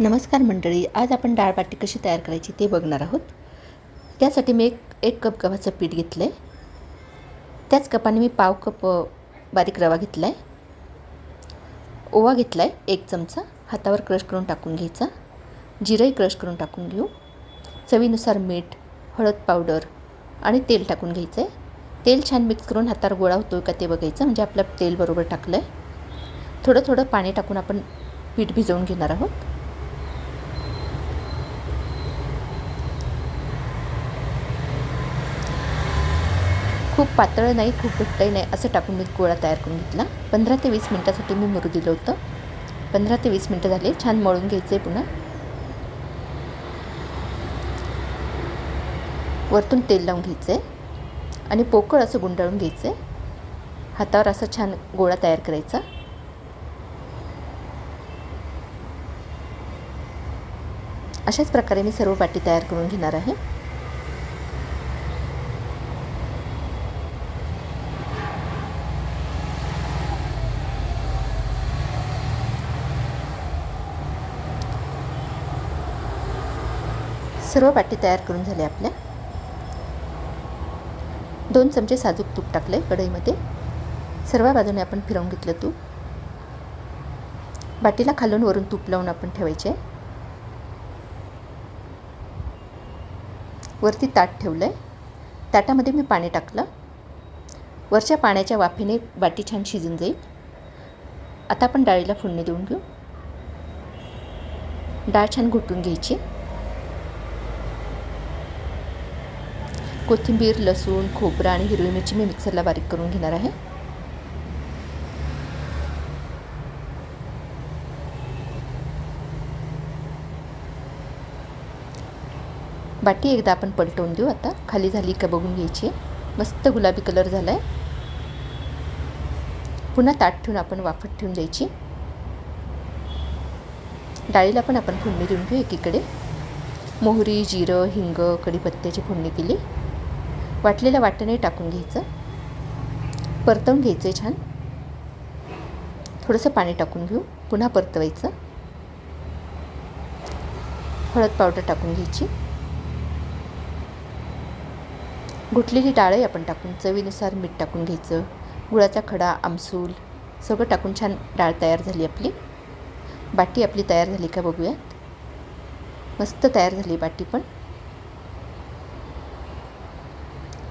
नमस्कार मंडळी आज आपण डाळ बाटी कशी तयार करायची ते बघणार आहोत. त्यासाठी मी एक एक कप गव्हाचं पीठ घेतलं आहे त्याच कपाने मी पाव कप बारीक रवा घेतला आहे ओवा घेतला आहे एक चमचा. हातावर क्रश करून टाकून घ्यायचा. जिरंही क्रश करून टाकून घेऊ. चवीनुसार मीठ हळद पावडर आणि तेल टाकून घ्यायचं आहे तेल छान मिक्स करून हातावर गोळा होतो का ते बघायचं म्हणजे आपलं तेल बरोबर टाकलं आहे थोडं थोडं पाणी टाकून आपण पीठ भिजवून घेणार आहोत. खूप पातळ नाही खूप घट्टही नाही असं टाकून मी गोळा तयार करून घेतला. पंधरा ते वीस मिनटासाठी मी मुरू दिलं होतं. पंधरा ते वीस मिनटं झाले छान मळून घ्यायचं आहे पुन्हा. वरतून तेल लावून घ्यायचं आहे आणि पोकळ असं गुंडाळून घ्यायचं आहे हातावर असं छान गोळा तयार करायचा. अशाच प्रकारे मी सर्व पाटी तयार करून घेणार आहे. सर्व बाटी तयार करून झाल्या आपल्या. दोन चमचे साजूक तूप टाकले कढईमध्ये. सर्व बाजूने आपण फिरवून घेतलं तूप. बाटीला खालून वरून तूप लावून आपण ठेवायचे. वरती ताट ठेवलं आहे ताटामध्ये मी पाणी टाकलं. वरच्या पाण्याच्या वाफेने बाटी छान शिजून जाईल. आता आपण डाळीला फोडणी देऊन घेऊ. डाळ छान घुटून घ्यायची. कोथिंबीर लसूण खोबरं आणि हिरवी मिरची मी मिक्सरला बारीक करून घेणार आहे. बाटी एकदा आपण पलटवून देऊ. आता खाली झाली का बघून घ्यायची मस्त गुलाबी कलर झाला आहे पुन्हा ताट ठेवून आपण वाफत ठेवून द्यायची. डाळीला पण आपण फोडणी देऊन घेऊ एकीकडे. मोहरी जिरं हिंग कढीपत्त्याची फोडणी केली वाटलेल्या वाटणे टाकून घ्यायचं. परतवून घ्यायचं आहे छान. थोडंसं पाणी टाकून घेऊ. पुन्हा परतवायचं. हळद पावडर टाकून घ्यायची. घुटलेली डाळही आपण टाकून चवीनुसार मीठ टाकून घ्यायचं. गुळाचा खडा आमसूल सगळं टाकून छान डाळ तयार झाली आपली. बाटी आपली तयार झाली का बघूयात. मस्त तयार झाली बाटी पण.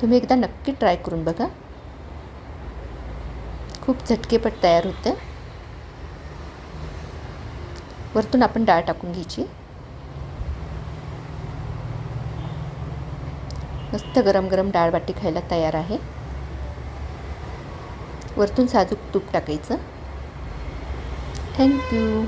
तुम्ही एकदा नक्की ट्राय करून बघा. खूप झटकेपट तयार होतं. वरतून आपण डाळ टाकून घ्यायची. मस्त गरम गरम डाळ बाटी खायला तयार आहे. वरतून साजूक तूप टाकायचं. थँक्यू